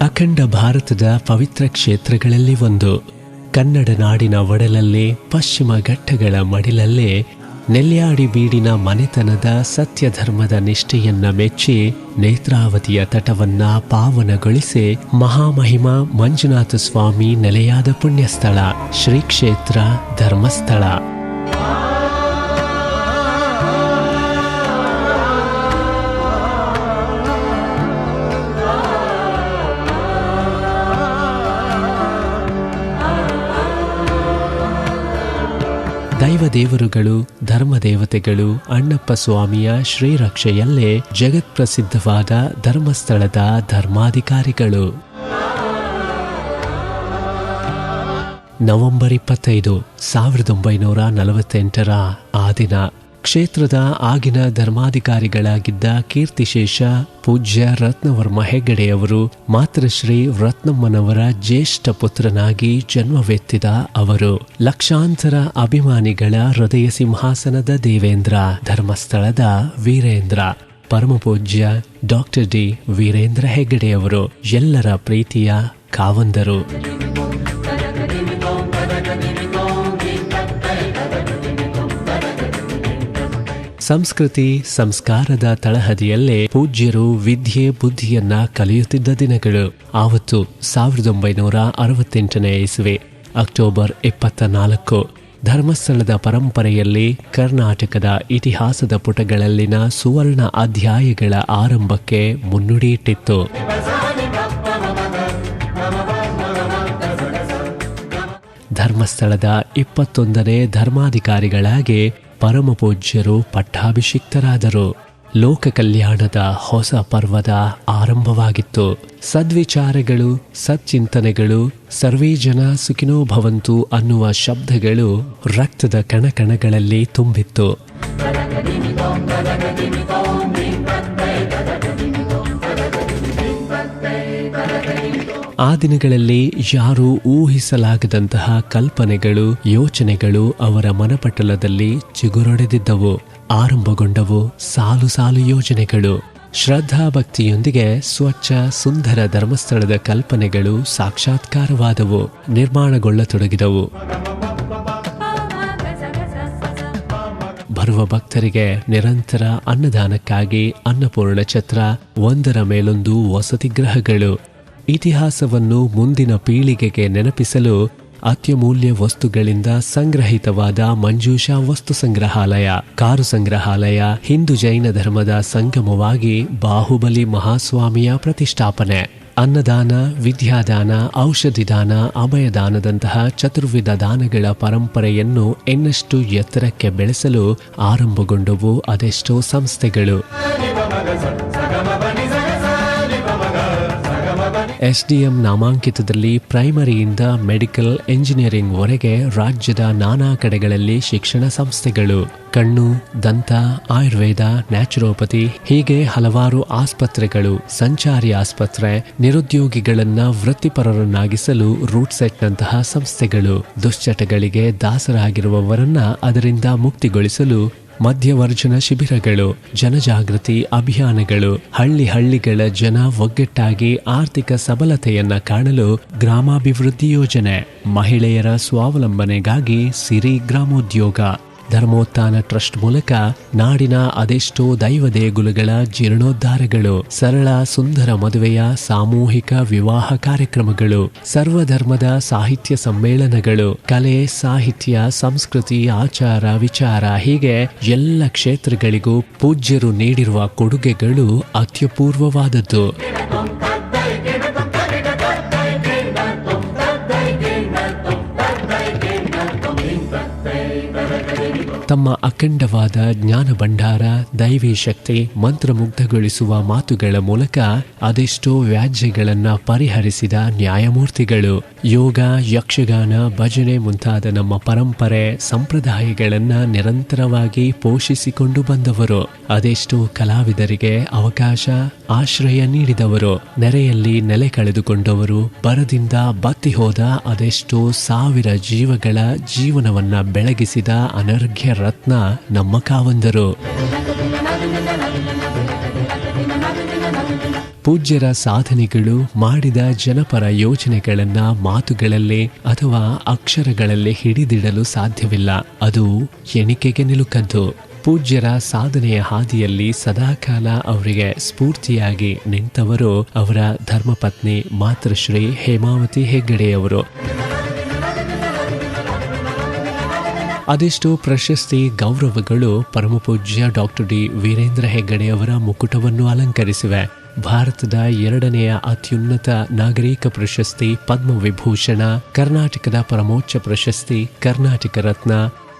ಅಖಂಡ ಭಾರತದ ಪವಿತ್ರ ಕ್ಷೇತ್ರಗಳಲ್ಲಿ ಒಂದು. ಕನ್ನಡ ನಾಡಿನ ಒಡಲಲ್ಲೇ ಪಶ್ಚಿಮ ಘಟ್ಟಗಳ ಮಡಿಲಲ್ಲೇ ನೆಲ್ಯಾಡಿ ಬೀಡಿನ ಮನೆತನದ ಸತ್ಯಧರ್ಮದ ನಿಷ್ಠೆಯನ್ನ ಮೆಚ್ಚಿ ನೇತ್ರಾವತಿಯ ತಟವನ್ನ ಪಾವನಗೊಳಿಸಿ ಮಹಾಮಹಿಮ ಮಂಜುನಾಥ ಸ್ವಾಮಿ ನೆಲೆಯಾದ ಪುಣ್ಯಸ್ಥಳ ಶ್ರೀ ಕ್ಷೇತ್ರ ಧರ್ಮಸ್ಥಳ. ದೈವ ದೇವರುಗಳು ಧರ್ಮ ದೇವತೆಗಳು ಅಣ್ಣಪ್ಪ ಸ್ವಾಮಿಯ ಶ್ರೀರಕ್ಷೆಯಲ್ಲೇ ಜಗತ್ಪ್ರಸಿದ್ಧವಾದ ಧರ್ಮಸ್ಥಳದ ಧರ್ಮಾಧಿಕಾರಿಗಳು. ನವೆಂಬರ್ ಇಪ್ಪತ್ತೈದು, ಸಾವಿರದ ಒಂಬೈನೂರ ನಲವತ್ತೆಂಟರ ಆ ದಿನ. ಕ್ಷೇತ್ರದ ಆಗಿನ ಧರ್ಮಾಧಿಕಾರಿಗಳಾಗಿದ್ದ ಕೀರ್ತಿಶೇಷ, ಪೂಜ್ಯ ರತ್ನವರ್ಮ ಹೆಗ್ಗಡೆಯವರು ಮಾತೃಶ್ರೀ ರತ್ನಮ್ಮನವರ ಜ್ಯೇಷ್ಠ ಪುತ್ರನಾಗಿ ಜನ್ಮವೆತ್ತಿದ ಅವರು. ಲಕ್ಷಾಂತರ ಅಭಿಮಾನಿಗಳ ಹೃದಯ ಸಿಂಹಾಸನದ ದೇವೇಂದ್ರ, ಧರ್ಮಸ್ಥಳದ ವೀರೇಂದ್ರ. ಪರಮಪೂಜ್ಯ ಡಾಕ್ಟರ್ ಡಿ. ವೀರೇಂದ್ರ ಹೆಗ್ಗಡೆಯವರು ಎಲ್ಲರ ಪ್ರೀತಿಯ ಕಾವಂದರು. ಸಂಸ್ಕೃತಿ ಸಂಸ್ಕಾರದ ತಳಹದಿಯಲ್ಲೇ ಪೂಜ್ಯರು ವಿದ್ಯೆ ಬುದ್ಧಿಯನ್ನ ಕಲಿಯುತ್ತಿದ್ದ ದಿನಗಳು. ಆವತ್ತು ಸಾವಿರದ ಒಂಬೈನೂರ ಅರವತ್ತೆಂಟನೇ ಇಸುವೆ, ಅಕ್ಟೋಬರ್ ಇಪ್ಪತ್ತ ನಾಲ್ಕು ಧರ್ಮಸ್ಥಳದ ಪರಂಪರೆಯಲ್ಲಿ ಕರ್ನಾಟಕದ ಇತಿಹಾಸದ ಪುಟಗಳಲ್ಲಿನ ಸುವರ್ಣ ಅಧ್ಯಾಯಗಳ ಆರಂಭಕ್ಕೆ ಮುನ್ನುಡಿಯಿಟ್ಟಿತ್ತು. ಧರ್ಮಸ್ಥಳದ ಇಪ್ಪತ್ತೊಂದನೇ ಧರ್ಮಾಧಿಕಾರಿಗಳಾಗಿ ಪರಮಪೂಜ್ಯರು ಪಟ್ಟಾಭಿಷಿಕ್ತರಾದರು. ಲೋಕ ಕಲ್ಯಾಣದ ಹೊಸ ಪರ್ವದ ಆರಂಭವಾಗಿತ್ತು. ಸದ್ವಿಚಾರಗಳು, ಸಚ್ಚಿಂತನೆಗಳು, ಸರ್ವೇ ಜನ ಸುಖಿನೋ ಭವಂತು ಅನ್ನುವ ಶಬ್ದಗಳು ರಕ್ತದ ಕಣಕಣಗಳಲ್ಲಿ ತುಂಬಿತ್ತು. ಆ ದಿನಗಳಲ್ಲಿ ಯಾರೂ ಊಹಿಸಲಾಗದಂತಹ ಕಲ್ಪನೆಗಳು, ಯೋಚನೆಗಳು ಅವರ ಮನಪಟಲದಲ್ಲಿ ಚಿಗುರೊಡೆದಿದ್ದವು. ಆರಂಭಗೊಂಡವು ಸಾಲು ಸಾಲು ಯೋಜನೆಗಳು. ಶ್ರದ್ಧಾ ಭಕ್ತಿಯೊಂದಿಗೆ ಸ್ವಚ್ಛ, ಸುಂದರ ಧರ್ಮಸ್ಥಳದ ಕಲ್ಪನೆಗಳು ಸಾಕ್ಷಾತ್ಕಾರವಾದವು. ನಿರ್ಮಾಣಗೊಳ್ಳತೊಡಗಿದವು. ಬರುವ ಭಕ್ತರಿಗೆ ನಿರಂತರ ಅನ್ನದಾನಕ್ಕಾಗಿ ಅನ್ನಪೂರ್ಣ ಛತ್ರ ಒಂದರ ಮೇಲೊಂದು ವಸತಿ ಗೃಹಗಳು. ಇತಿಹಾಸವನ್ನು ಮುಂದಿನ ಪೀಳಿಗೆಗೆ ನೆನಪಿಸಲು ಅತ್ಯಮೂಲ್ಯ ವಸ್ತುಗಳಿಂದ ಸಂಗ್ರಹಿತವಾದ ಮಂಜೂಷಾ ವಸ್ತು ಸಂಗ್ರಹಾಲಯ, ಕಾರು ಸಂಗ್ರಹಾಲಯ, ಹಿಂದೂ ಜೈನ ಧರ್ಮದ ಸಂಗಮವಾಗಿ ಬಾಹುಬಲಿ ಮಹಾಸ್ವಾಮಿಯ ಪ್ರತಿಷ್ಠಾಪನೆ. ಅನ್ನದಾನ, ವಿದ್ಯಾದಾನ ಔಷಧಿದಾನ ಅಭಯದಾನದಂತಹ ಚತುರ್ವಿಧ ದಾನಗಳ ಪರಂಪರೆಯನ್ನು ಇನ್ನಷ್ಟು ಎತ್ತರಕ್ಕೆ ಬೆಳೆಸಲು ಆರಂಭಗೊಂಡವು ಅದೆಷ್ಟೋ ಸಂಸ್ಥೆಗಳು. ಎಸ್ಡಿಎಂ ನಾಮಾಂಕಿತದಲ್ಲಿ ಪ್ರೈಮರಿಯಿಂದ ಮೆಡಿಕಲ್ ಎಂಜಿನಿಯರಿಂಗ್ ವರೆಗೆ ರಾಜ್ಯದ ನಾನಾ ಕಡೆಗಳಲ್ಲಿ ಶಿಕ್ಷಣ ಸಂಸ್ಥೆಗಳು. ಕಣ್ಣು, ದಂತ, ಆಯುರ್ವೇದ, ನ್ಯಾಚುರೋಪತಿ ಹೀಗೆ ಹಲವಾರು ಆಸ್ಪತ್ರೆಗಳು, ಸಂಚಾರಿ ಆಸ್ಪತ್ರೆ, ನಿರುದ್ಯೋಗಿಗಳನ್ನ ವೃತ್ತಿಪರರನ್ನಾಗಿಸಲು ರೂಟ್ ಸೆಟ್ನಂತಹ ಸಂಸ್ಥೆಗಳು. ದುಶ್ಚಟಗಳಿಗೆ ದಾಸರಾಗಿರುವವರನ್ನ ಅದರಿಂದ ಮುಕ್ತಿಗೊಳಿಸಲು ಮಧ್ಯವರ್ಜನ ಶಿಬಿರಗಳು, ಜನಜಾಗೃತಿ ಅಭಿಯಾನಗಳು, ಹಳ್ಳಿ ಹಳ್ಳಿಗಳ ಜನ ಒಗ್ಗಟ್ಟಾಗಿ ಆರ್ಥಿಕ ಸಬಲತೆಯನ್ನ ಕಾಣಲು ಗ್ರಾಮಾಭಿವೃದ್ಧಿ ಯೋಜನೆ, ಮಹಿಳೆಯರ ಸ್ವಾವಲಂಬನೆಗಾಗಿ ಸಿರಿ ಗ್ರಾಮೋದ್ಯೋಗ. ಧರ್ಮೋತ್ಥಾನ ಟ್ರಸ್ಟ್ ಮೂಲಕ ನಾಡಿನ ಅದೆಷ್ಟೋ ದೈವ ದೇಗುಲಗಳ ಜೀರ್ಣೋದ್ಧಾರಗಳು, ಸರಳ ಸುಂದರ ಮದುವೆಯ ಸಾಮೂಹಿಕ ವಿವಾಹ ಕಾರ್ಯಕ್ರಮಗಳು, ಸರ್ವಧರ್ಮದ ಸಾಹಿತ್ಯ ಸಮ್ಮೇಳನಗಳು, ಕಲೆ, ಸಾಹಿತ್ಯ, ಸಂಸ್ಕೃತಿ, ಆಚಾರ, ವಿಚಾರ, ಹೀಗೆ ಎಲ್ಲ ಕ್ಷೇತ್ರಗಳಿಗೂ ಪೂಜ್ಯರು ನೀಡಿರುವ ಕೊಡುಗೆಗಳು ಅತ್ಯಪೂರ್ವವಾದದ್ದು. Thank you. ತಮ್ಮ ಅಖಂಡವಾದ ಜ್ಞಾನ ಭಂಡಾರ, ದೈವಿ ಶಕ್ತಿ, ಮಂತ್ರಮುಗ್ಧಗೊಳಿಸುವ ಮಾತುಗಳ ಮೂಲಕ ಅದೆಷ್ಟೋ ವ್ಯಾಜ್ಯಗಳನ್ನು ಪರಿಹರಿಸಿದ ನ್ಯಾಯಮೂರ್ತಿಗಳು. ಯೋಗ, ಯಕ್ಷಗಾನ, ಭಜನೆ ಮುಂತಾದ ನಮ್ಮ ಪರಂಪರೆ, ಸಂಪ್ರದಾಯಗಳನ್ನ ನಿರಂತರವಾಗಿ ಪೋಷಿಸಿಕೊಂಡು ಬಂದವರು. ಅದೆಷ್ಟೋ ಕಲಾವಿದರಿಗೆ ಅವಕಾಶ, ಆಶ್ರಯ ನೀಡಿದವರು. ನೆರೆಯಲ್ಲಿ ನೆಲೆ ಕಳೆದುಕೊಂಡವರು. ಬರದಿಂದ ಬತ್ತಿ ಹೋದ ಅದೆಷ್ಟೋ ಸಾವಿರ ಜೀವಗಳ ಜೀವನವನ್ನ ಬೆಳಗಿಸಿದ ಅನರ್ಘ್ಯ ರತ್ನ ನಮ್ಮ ಕಾವಂದರು ಪೂಜ್ಯರ ಸಾಧನೆಗಳು ಮಾಡಿದ ಜನಪರ ಯೋಜನೆಗಳನ್ನ ಮಾತುಗಳಲ್ಲಿ ಅಥವಾ ಅಕ್ಷರಗಳಲ್ಲಿ ಹಿಡಿದಿಡಲು ಸಾಧ್ಯವಿಲ್ಲ. ಅದು ಎಣಿಕೆಗೆ ನಿಲುಕದ್ದು ಪೂಜ್ಯರ ಸಾಧನೆಯ ಹಾದಿಯಲ್ಲಿ ಸದಾಕಾಲ ಅವರಿಗೆ ಸ್ಫೂರ್ತಿಯಾಗಿ ನಿಂತವರು ಅವರ ಧರ್ಮಪತ್ನಿ ಮಾತೃಶ್ರೀ ಹೇಮಾವತಿ ಹೆಗ್ಗಡೆಯವರು. ಅದೆಷ್ಟೋ ಪ್ರಶಸ್ತಿ ಗೌರವಗಳು ಪರಮಪೂಜ್ಯ ಡಾಕ್ಟರ್ ಡಿ ವೀರೇಂದ್ರ ಹೆಗ್ಗಡೆಯವರ ಮುಕುಟವನ್ನು ಅಲಂಕರಿಸಿವೆ. ಭಾರತದ ಎರಡನೆಯ ಅತ್ಯುನ್ನತ ನಾಗರಿಕ ಪ್ರಶಸ್ತಿ ಪದ್ಮವಿಭೂಷಣ, ಕರ್ನಾಟಕದ ಪರಮೋಚ್ಚ ಪ್ರಶಸ್ತಿ, ಕರ್ನಾಟಕ ರತ್ನ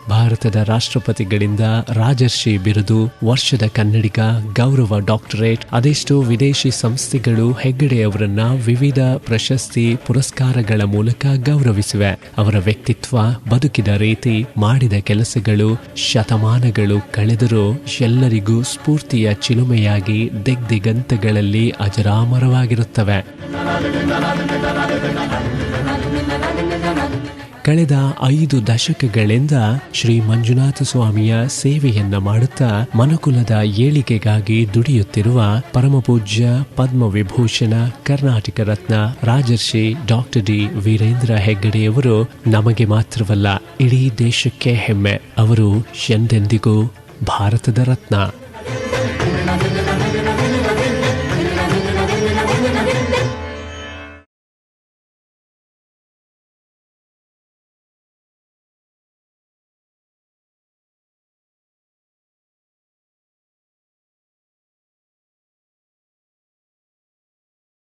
ಭಾರತದ ರಾಷ್ಟ್ರಪತಿಗಳಿಂದ ರಾಜರ್ಷಿ ಬಿರುದು, ವರ್ಷದ ಕನ್ನಡಿಗ, ಗೌರವ ಡಾಕ್ಟರೇಟ್, ಅದೆಷ್ಟೋ ವಿದೇಶಿ ಸಂಸ್ಥೆಗಳು ಹೆಗ್ಗಡೆಯವರನ್ನ ವಿವಿಧ ಪ್ರಶಸ್ತಿ ಪುರಸ್ಕಾರಗಳ ಮೂಲಕ ಗೌರವಿಸಿವೆ. ಅವರ ವ್ಯಕ್ತಿತ್ವ, ಬದುಕಿದ ರೀತಿ, ಮಾಡಿದ ಕೆಲಸಗಳು, ಶತಮಾನಗಳು ಕಳೆದರೂ ಎಲ್ಲರಿಗೂ ಸ್ಫೂರ್ತಿಯ ಚಿಲುಮೆಯಾಗಿ ದಿಗ್ದಿಗಂತಗಳಲ್ಲಿ ಅಜರಾಮರವಾಗಿರುತ್ತವೆ. ಕಳೆದ ಐದು ದಶಕಗಳಿಂದ ಶ್ರೀ ಮಂಜುನಾಥ ಸ್ವಾಮಿಯ ಸೇವೆಯನ್ನ ಮಾಡುತ್ತಾ ಮನುಕುಲದ ಏಳಿಗೆಗಾಗಿ ದುಡಿಯುತ್ತಿರುವ ಪರಮಪೂಜ್ಯ ಪದ್ಮವಿಭೂಷಣ ಕರ್ನಾಟಕ ರತ್ನ ರಾಜರ್ಷಿ ಡಾಕ್ಟರ್ ಡಿ ವೀರೇಂದ್ರ ಹೆಗ್ಗಡೆಯವರು ನಮಗೆ ಮಾತ್ರವಲ್ಲ ಇಡೀ ದೇಶಕ್ಕೆ ಹೆಮ್ಮೆ. ಅವರು ಎಂದೆಂದಿಗೂ ಭಾರತದ ರತ್ನ.